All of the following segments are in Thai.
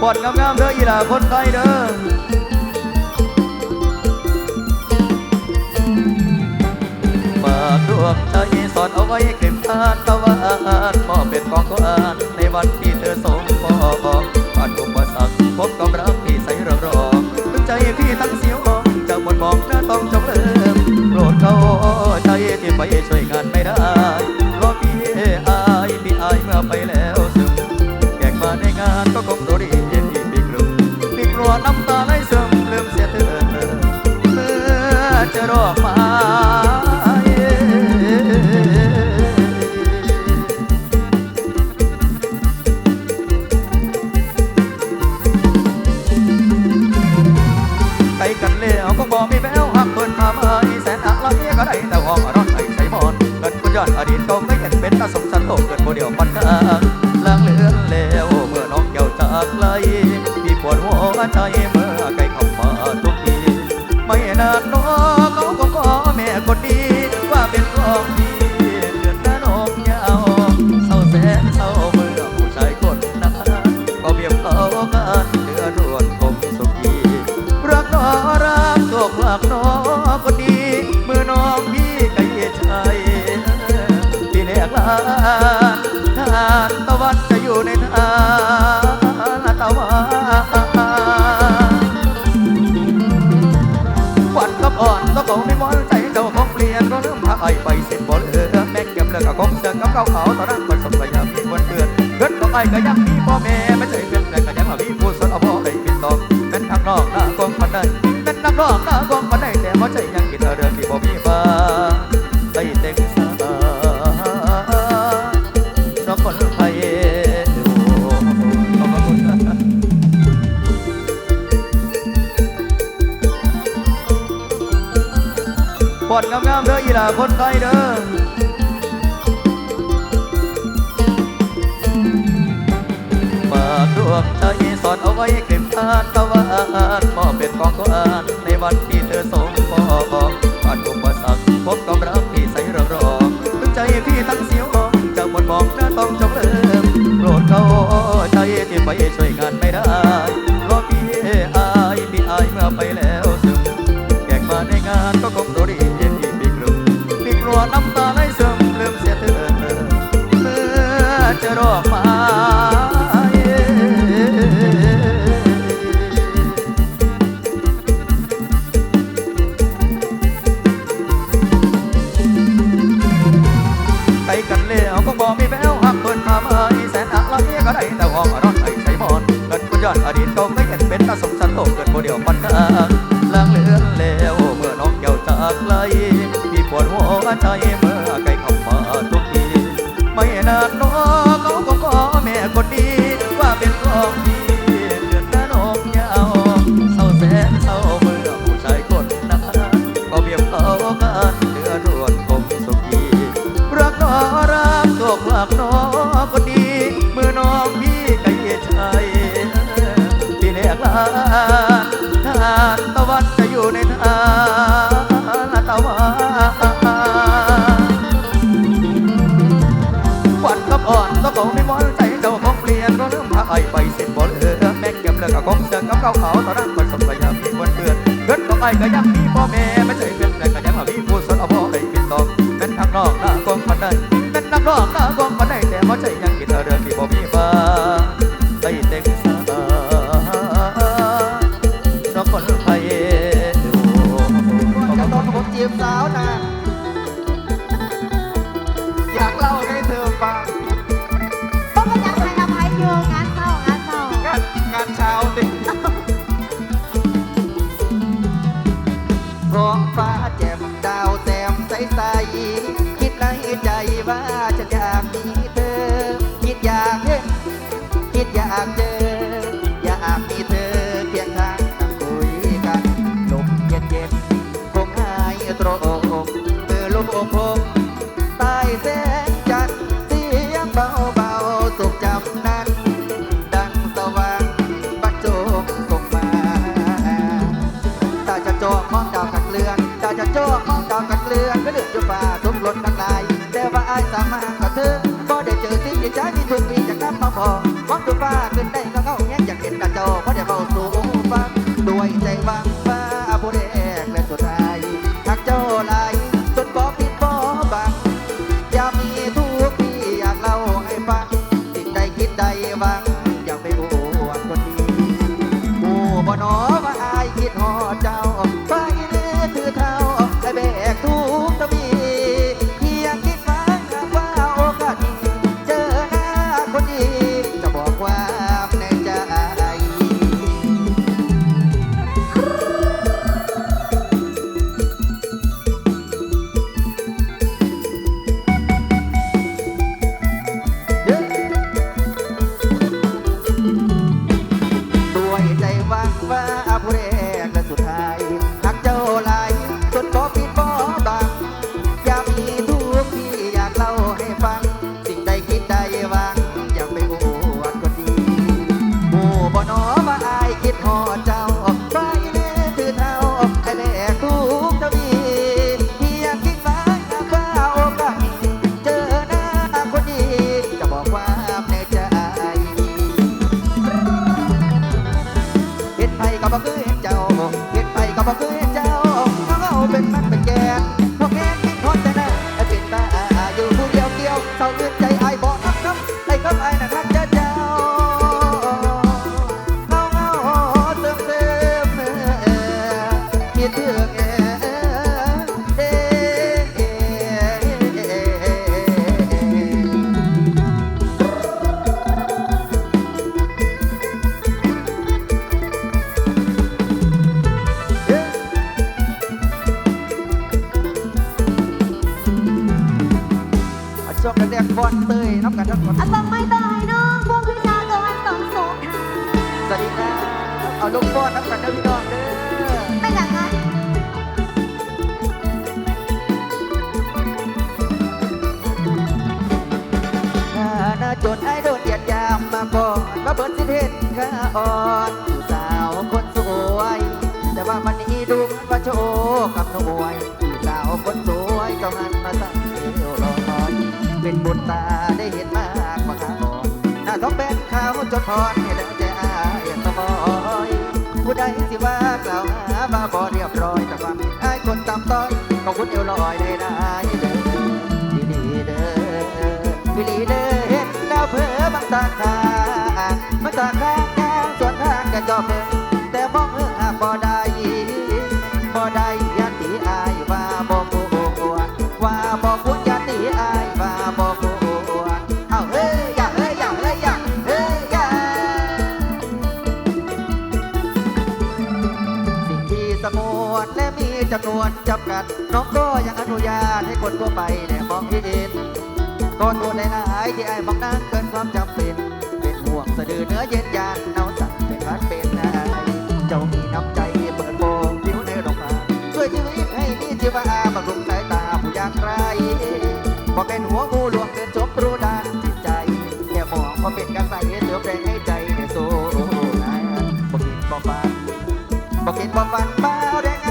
ปอดงามๆเด้ออีหล่าคนไทยเด้อฝากดวงใจสอนเอาไว้เก็บทานตะวันมอบเป็นของขวัญในวันที่เธอสมปอผ่านอุปสรรคพบกับรักที่ใสระรองถึงใจพี่ทั้งเสียวมองจะหมดมองหน้าต้องจม ที่ไปช่วยกันไม่ได้ คนดีเมื่อน้องพี่ไกลใจพี่เรียกลาทานตะวันจะอยู่ในทานตะวันควันกับอ่อนต้องเอาไม่มอนใจเจ้าของเปลี่ยนก็เริ่มพาไอไปสิ้นบ่เหลือแม่เก็บเลือกกับของเสือกับเก่าเขาตอนนั้นมันสมรยะมีคนเตือนเกิดของไอก็ยังมีพ่อแม่ไม่ใช่เป็นแต่ก็ยังมีผู้สนเอาพ่อได้กินตองเป็นนักนอกหน้ากองปันได้เป็นนักนอกหน้าก อดงามๆเด้ออีหล่าคนไทยเด้อฝากดวงใจสอนเอาไว้เก็บทานตะวันมอบเป็นของขวัญในวันที่เธอสมปอผ่านอุปสรรคพบกับรักที่ใสระรองถึงใจพี่ทั้งเสียวมองจะหมดมองหน้าต้องจงเริ่มโปรดเข้าใจที่ไปช่วยงานไม่ได้ ทานตะวันจะอยู่ในทานตะวันวันกับอ่อนต้องเอาไม่มอนใจเจ้าของเปลี่ยนก็เริ่มพาไอไปสิ้นบ่เหลือแม่งเก็บเลือกกับของเสือกับเก่าเขาตอนนั้นมันสมระยะมีคนเตือนเกิดของไอก็ยังมีพ่อแม่ไม่ใช่เป็นแต่ก็ยังมีผู้สนเอาพ่อได้กินตองเป็นนักนอกหน้ากองปันได้เป็นนักนอกหน้ากองานงานเช้าดิท้องฟ้าแจ่มดาวแต้มใสใสๆคิดในใจว่า ป่าทุกรถทั้งหลาย แต่ว่าอายสามารถก็เธอก็ได้เจอสิ่งที่ใจมีทุกปีจากน้ำมาพอวังดูฟ้าขึ้นได้ก็เข้าแง่อยากเห็นกระจอเพราะได้เบาสู่ฟังด้วยใจวังฟ้า กับไอ้ายนะครับเจ้าเจ้า นไอ้โดนเหยียดยามมาก่อนมาเบิดสิเทศข้าอ่อนผู้สาวคนสวย แต่ว่ามันนี้ดูเหมือนว่าโชคกับหน่วยผู้สาวคนสวยก็หันมาตั้งเอวรอคอยเป็นบุญตาได้เห็นมากกว่าข้าอ่อนหน้าท้องเป็นขาวจนพรให้แล้วใจอายตะบอยผู้ใดสิว่ากล่าวหาว่าบ่เรียบร้อยแต่ว่าไอ้ายคนตำต้อยก็คุณเอวลอยได้ได้เด้อดีดีเด้อวิลีเด้อ เห็นแล้วเพ้อบางตาขางมันตาขางทางส่วนทางก็จอบเบิ่งแต่มองเออหาบ่ได้บ่ได้ยันตีอายว่าบ่ควรว่าบ่ควรยันตีอายว่าบ่ควรเอาเฮ้ยอย่าเฮ้ยอย่าเฮ้ยอย่าเฮ้ยอย่าสิ่งที่สงวนและมีจำนวนจำกัดน้องก็ยังอนุญาตให้คนทั่วไปได้มองเห็น ก็ตัวในหายที่ไอ้บอกนั้นเกินความจำเป็น เป็นห่วงสะดือเนื้อเย็นยานเอาสั่งเป็นคัดเป็นนายเจ้ามีน้ำใจเปิดโปงผิวในโรงงาช่วยชีวิตให้มีชีวาบำรุงสายตาผู้ยากไร้พอเป็นหัวงูหลวงเดินจบรู้ด้านจิตใจแค่มองพอเป็นกระใส่เสือแรงให้ใจในโซ่นะบ่กินบ่ฟันบอกเห็นบอกฟันเบาแรง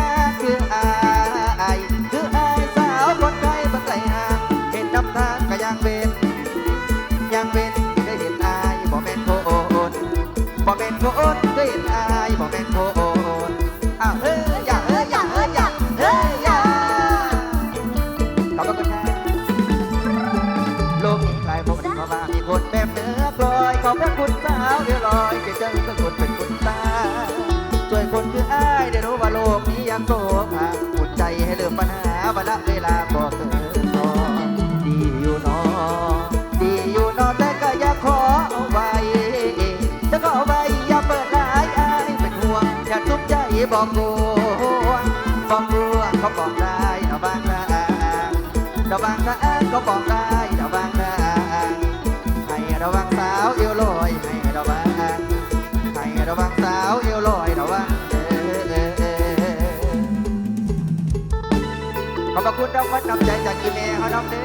ยังโกหาอุ่นใจให้เลืมปัญหาเวลาเวลาบอกเกินอดีอยู่นอดีอยู่นอแต่ก็อย่าขอเอาไว้ถ้าก็เอาไว้อย่าเปิดหลายอายเป็นห่วงอย่าทุกข์ใจบอกกลัวบอกกลัวเขาบอกได้เอาบางทางเอาบางทางก็บอกได้เอาบางทางให้ระวังสาวเอวลอยวังให้ ขอบคุณเราคนนำใจจากกีเมลเขาน้องเด้อ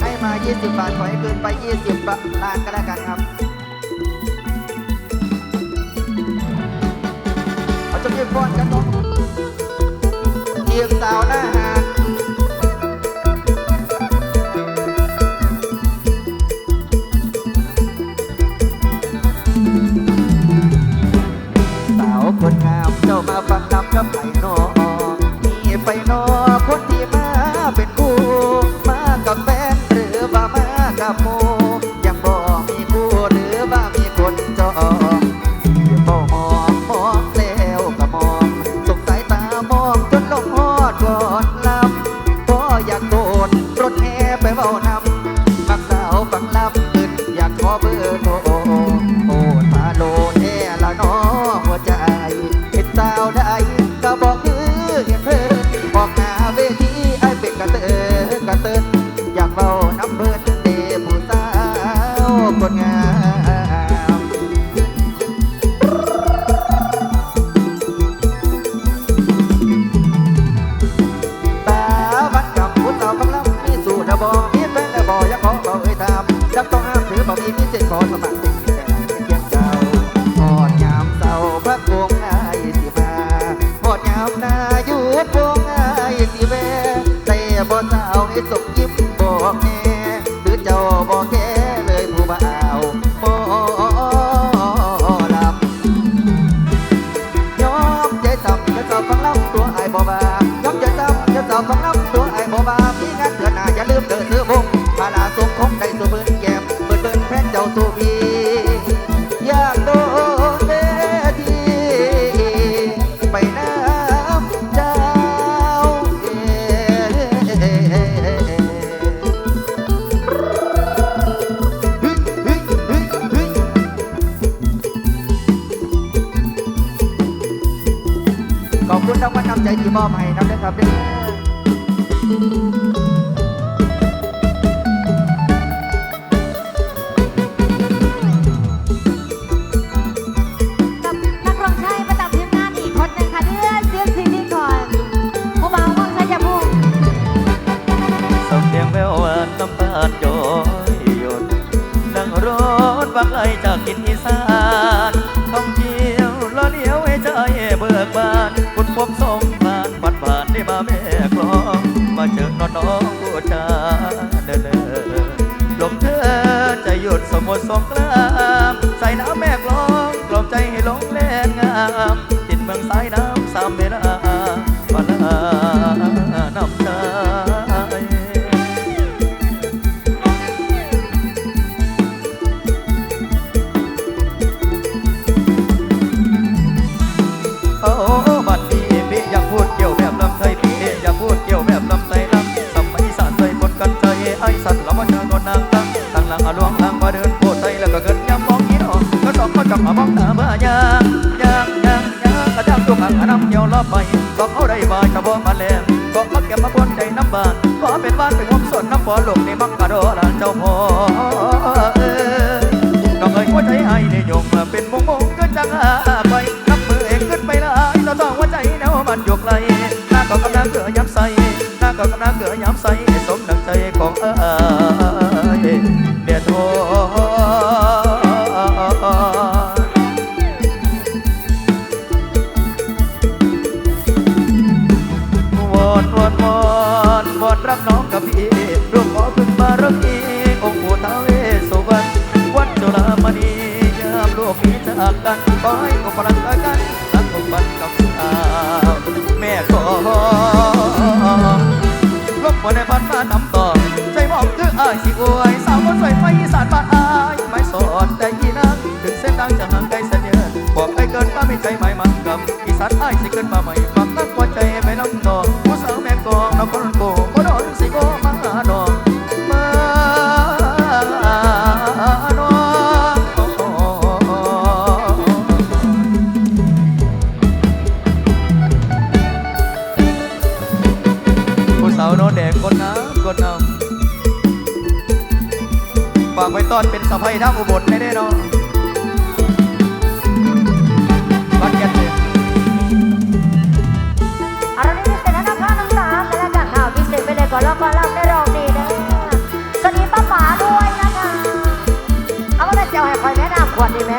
ให้มา 20 บาท ขอให้คืนไป 20บาทลานก็แล้วกันครับเขาจะเรีกฟ้อนกันตรงเทียมสาวหน้าหาดสาวคนงามเจ้ามาฟังน้ำกับไผ่โน มอบให้นำด้วยครับเด้กับนักร้องชายประจำทีมงานอีกคนหนึ่งค่ะเดือนเดือนสิ่งนี้ก่อนผู้บ่าวมองชายจะพูดสำเนียงแววหวานน้ำตาลย้อยหยดนั่งรถบางไกลจากกินอีสานท่องเที่ยว สองกรา กี่ยวรอบไปก็เอาได้บายกระบอกมาแลมก็มาเก็บมาบนใจน้ำบานก็เป็นบ้านเป็นความสดน้ำฝนหลงในมังกะโดลานเจ้าพ่อเอ้ยน้องเอ้ยหัวใจไอ้ได้ยงมาเป็นมงมงก็จังอาไปนับมือเองขึ้นไปเลยต่อต้องหัวใจแนวมันยกไหลหน้าก็กำลังเกือย้ำใสหน้าก็กำลังเกือย้ำใสสมดังใจของเอ้ยากกันบอยก็ปรักกันรักของบันกับสาวแม่ขอลบบ่ได้พันมาทำต่อใจมองคืออายสิอวยสาวคนสวยไฟอีสานบ้านอายไม่สอนแต่ยีนังถึงเส้นทางจะห่างไกลเสนเนินบอกไอ้เกินมาไม่ใจหมายมั่งกับอีสานอายสิเกินมาใหม่ ฝากไว้ตอนเป็นสะพายท่าอุบลไม่ได้เนาะบัดเก็ตเลยอารมณ์นี้เป็นนักข่าน้ำตาและละจากข่าวพิเศษไปเลยก่อนแล้วก็รับได้รองดีนะสวัสดีป้าป๋าด้วยนะคะเอามาได้เจ้าให้คอยแนะนำขวดดีไหม